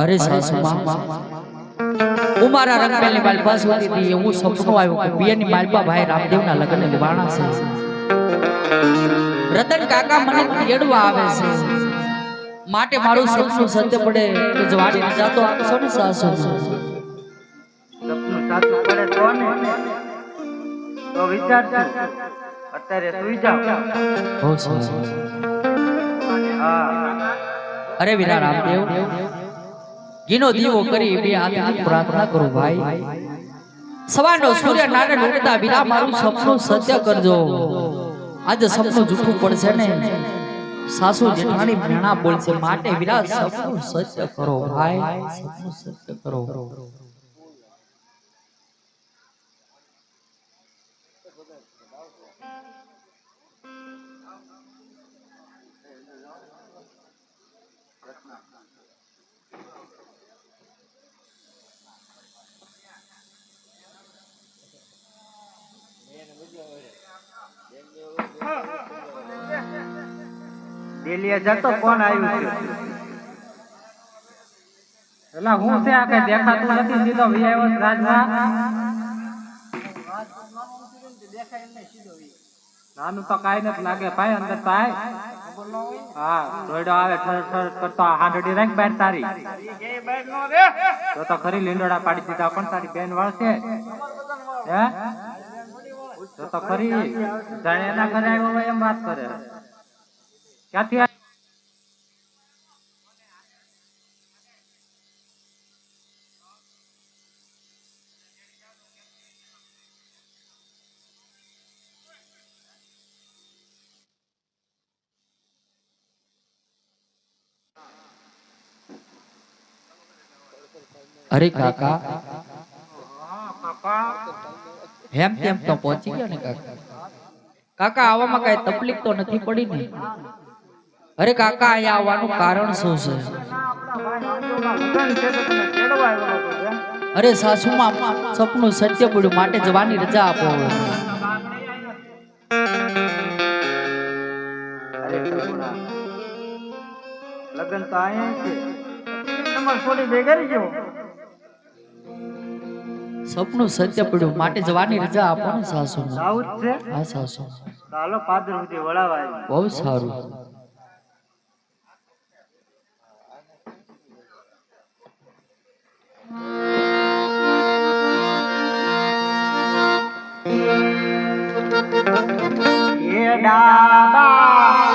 અરે સાસુમાં હું મારા માલ પાસ સુધી હતી એવું સપનું આવ્યું કે પિયરની માલપા ભાઈ રામદેવના લગ્ન નિભાણા છે. રતન કાકા મને તેડવા આવે છે. માટે મારું સપનું સત્ય પડે કે જવાની રજા તો આપશો ને સાસુ સપનું સાચું પડે તો ને તો વિચારજો અત્યારે સુઈ જાઓ હા. અરે વિના રામદેવ. ઘીનો દીવો કરી બે હાથની પ્રાર્થના કરો ભાઈ. સવારનો સૂર્ય નારાયણ ઉગતા વિના મારું સપનું સત્ય કરજો. આજે સપનું જૂઠું પડશે ને સાસુ જેઠાણી મેણા બોલશે માટે વિરાટ સપનું સત્ય કરો ભાઈ. સપનું સત્ય કરો. દિલ્હી જતો કોણ આવ્યું છે? એલા હું છે આ કઈ દેખાતું નથી? સીધો વી રાજમાં? નાનું તો કાઈ નથી લાગે. ભાઈ અંદર તો હા દોડો આવે ઠર ઠર કરતો હાંડડી રાખ બેન તારી. તો તો ખરી લીંડોડા પાડી દીધા પણ તારી બેન વળશે હે? તો તો ખરી. જાણે ઘરે આવ્યો એમ વાત કરે. ક્યાંથી અરે કાકા હેમ તેમ તો પહોંચી ગયા ને કાકા કાકા આવામાં કઈ તકલીફ તો નથી પડી ને અરે કાકા અહીંયા આવવાનું કારણ શું છે? અરે સાસુમાં સપનું સત્ય પડ્યું માટે જવાની રજા આપો લગન તો સપનું સત્ય પડ્યું માટે જવાની રજા આપો ને સાસુ છે? હા સાસુ બહુ સારું. ડાબા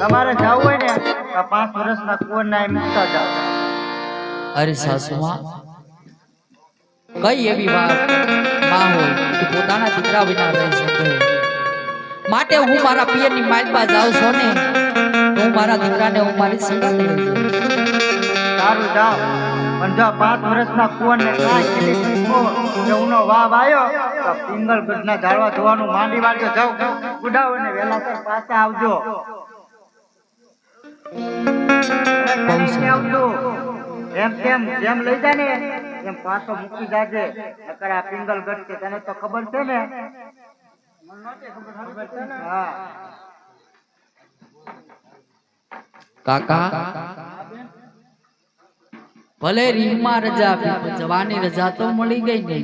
તમારે જવું હોય ને પાંચ વર્ષના કુંવરના એમ જાઓ. અરે સાસુમાં કઈ એવી વાત? માં હોય કે પોતાના દીકરા વિના રહી શકે. માટે હું મારા પિયરની પાસે જાઉં છું ને તો હું મારા દીકરાને હું મારી સંગાતે લઈ જાઉં. સારું જાઓ. પણ પાંચ વર્ષના કુંવરને કાંઈ કીધી વાવ આવ્યો, તો પિંગલ ગઢના ઝાડવા ધોવાનું માંડી વાળ્યો. જાવ ઉડાવો ને વહેલા પાછા આવજો. એમ કેમ જેમ લઈ જાય ને એમ પાછો મૂકી જાજે. નકર આ પિંગલ ગઢ તને તો ખબર છે ને? હા. કાકા? ભલે રીંગમાં રજા આપી જવાની રજા તો મળી ગઈ ને